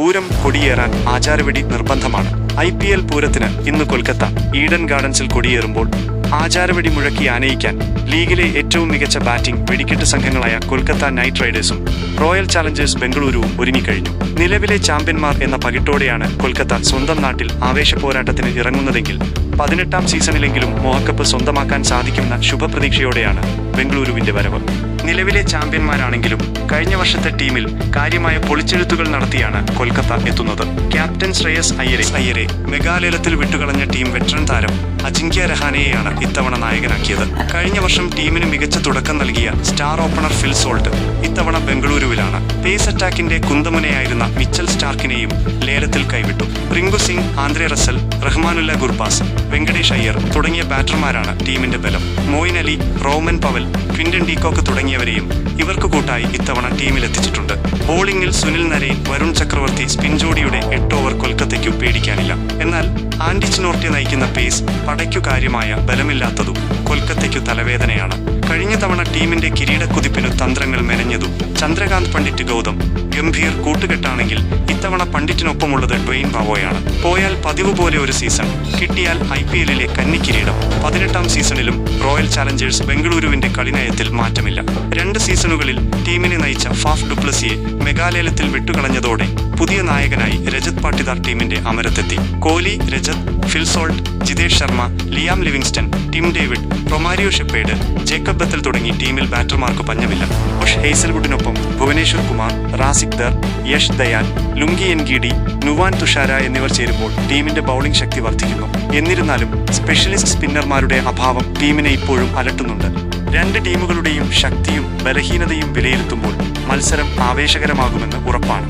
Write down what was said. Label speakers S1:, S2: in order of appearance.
S1: പൂരം കൊടിയേറാൻ ആചാരവെടി നിർബന്ധമാണ്. I P L പൂരത്തിന് ഇന്ന് കൊൽക്കത്ത. ഈഡൻ ഗാർഡൻസിൽ കൊടിയേറുമ്പോൾ ആചാരവെടി മുഴക്കി ആനയിക്കാൻ ലീഗിലെ ഏറ്റവും മികച്ച ബാറ്റിംഗ് വെടിക്കെട്ട് സംഘങ്ങളായ കൊൽക്കത്ത നൈറ്റ് റൈഡേഴ്സും റോയൽ ചാലഞ്ചേഴ്സ് ബംഗളൂരുവും ഒരുങ്ങിക്കഴിഞ്ഞു. നിലവിലെ ചാമ്പ്യന്മാർ എന്ന പകിട്ടോടെയാണ് കൊൽക്കത്ത സ്വന്തം നാട്ടിൽ ആവേശ പോരാട്ടത്തിന് ഇറങ്ങുന്നതെങ്കിൽ പതിനെട്ടാം സീസണിലെങ്കിലും മോഹക്കപ്പ് സ്വന്തമാക്കാൻ സാധിക്കുമെന്ന ശുഭപ്രതീക്ഷയോടെയാണ് ബംഗളൂരുവിന്റെ വരവ്. നിലവിലെ ചാമ്പ്യന്മാരാണെങ്കിലും കഴിഞ്ഞ വർഷത്തെ ടീമിൽ കാര്യമായ പൊളിച്ചെഴുത്തുകൾ നടത്തിയാണ് കൊൽക്കത്ത എത്തുന്നത്. ക്യാപ്റ്റൻ ശ്രേയസ് അയ്യരെ അയ്യരെ മെഗാലയലത്തിൽ വിട്ടുകളഞ്ഞ ടീം വെറ്ററൻ താരം അജിങ്ക്യ രഹാനെയാണ് ഇത്തവണ നായകനാക്കിയത്. കഴിഞ്ഞ വർഷം ടീമിന് മികച്ച തുടക്കം നൽകിയ സ്റ്റാർ ഓപ്പണർ ഫിൽ സോൾട്ട് ഇത്തവണ ബംഗളൂരുവിലാണ്. പേസ് അറ്റാക്കിന്റെ കുന്തമുനയായിരുന്ന മിച്ചൽ സ്റ്റാർക്കിനെയും ലേലത്തിൽ കൈവിട്ടു. റിങ്കു സിംഗ് ആന്ദ്രെ റസൽ റഹ്മാനുല്ല ഗുർബാസ് വെങ്കടേഷ് അയ്യർ തുടങ്ങിയ ബാറ്റർമാരാണ് ടീമിന്റെ ബലം. Moeen Ali Rovman Powell Quinton de Kock തുടങ്ങിയവരെയും ഇവർക്ക് കൂട്ടായി ഇത്തവണ ടീമിലെത്തിച്ചിട്ടുണ്ട്. ബോളിംഗിൽ സുനിൽ നരേൻ വരുൺ ചക്രവർത്തി സ്പിൻ ജോഡിയുടെ എട്ട് ഓവർ കൊൽക്കത്തയ്ക്കു പേടിക്കാനില്ല. എന്നാൽ ആൻഡിച്ച് നോർട്ടി നയിക്കുന്ന പേസ് പടയ്ക്കു കാര്യമായ ബലമില്ലാത്തതും കൊൽക്കത്തയ്ക്കു തലവേദനയാണ്. കഴിഞ്ഞ തവണ ടീമിന്റെ കിരീടക്കുതിപ്പിനു തന്ത്രങ്ങൾ മെനഞ്ഞതും ചന്ദ്രകാന്ത് പണ്ഡിറ്റ് ഗൗതം ഗംഭീർ കൂട്ടുകെട്ടാണെങ്കിൽ ഇത്തവണ പണ്ഡിറ്റിനൊപ്പമുള്ളത് ഡ്വെയിൻ ബാവോയാണ്. പോയാൽ പതിവ് പോലെ ഒരു സീസൺ കിട്ടിയാൽ ഐ പി എല്ലിലെ കന്നിക്കിരീടം പതിനെട്ടാം സീസണിലും റോയൽ ചാലഞ്ചേഴ്സ് ബംഗളൂരുവിന്റെ കളിനയത്തിൽ മാറ്റമില്ല. രണ്ട് സീസണുകളിൽ ടീമിനെ നയിച്ച ഫാഫ് ഡുപ്ലസിയെ മെഗാലയലത്തിൽ വിട്ടുകളഞ്ഞതോടെ പുതിയ നായകനായി രജത് പാട്ടിദാർ ടീമിന്റെ അമരത്തെത്തി. Kohli Rajat Phil Salt Jitesh Sharma Liam Livingstone Tim David Romario Shepherd Jacob Bethell തുടങ്ങി ടീമിൽ ബാറ്റർമാർക്ക് പഞ്ഞമില്ല. ബുഷ് ഹെയ്സൽവുഡിനൊപ്പം ഭുവനേശ്വർ കുമാർ റാസിക് ദർ യഷ് ദയാൽ ലുങ്കി എൻഗിഡി നുവാൻ തുഷാര എന്നിവർ ചേരുമ്പോൾ ടീമിന്റെ ബൗളിംഗ് ശക്തി വർദ്ധിക്കുന്നു. എന്നിരുന്നാലും സ്പെഷ്യലിസ്റ്റ് സ്പിന്നർമാരുടെ അഭാവം ടീമിനെ ഇപ്പോഴും അലട്ടുന്നുണ്ട്. രണ്ട് ടീമുകളുടെയും ശക്തിയും ബലഹീനതയും വിലയിരുത്തുമ്പോൾ മത്സരം ആവേശകരമാകുമെന്ന് ഉറപ്പാണ്.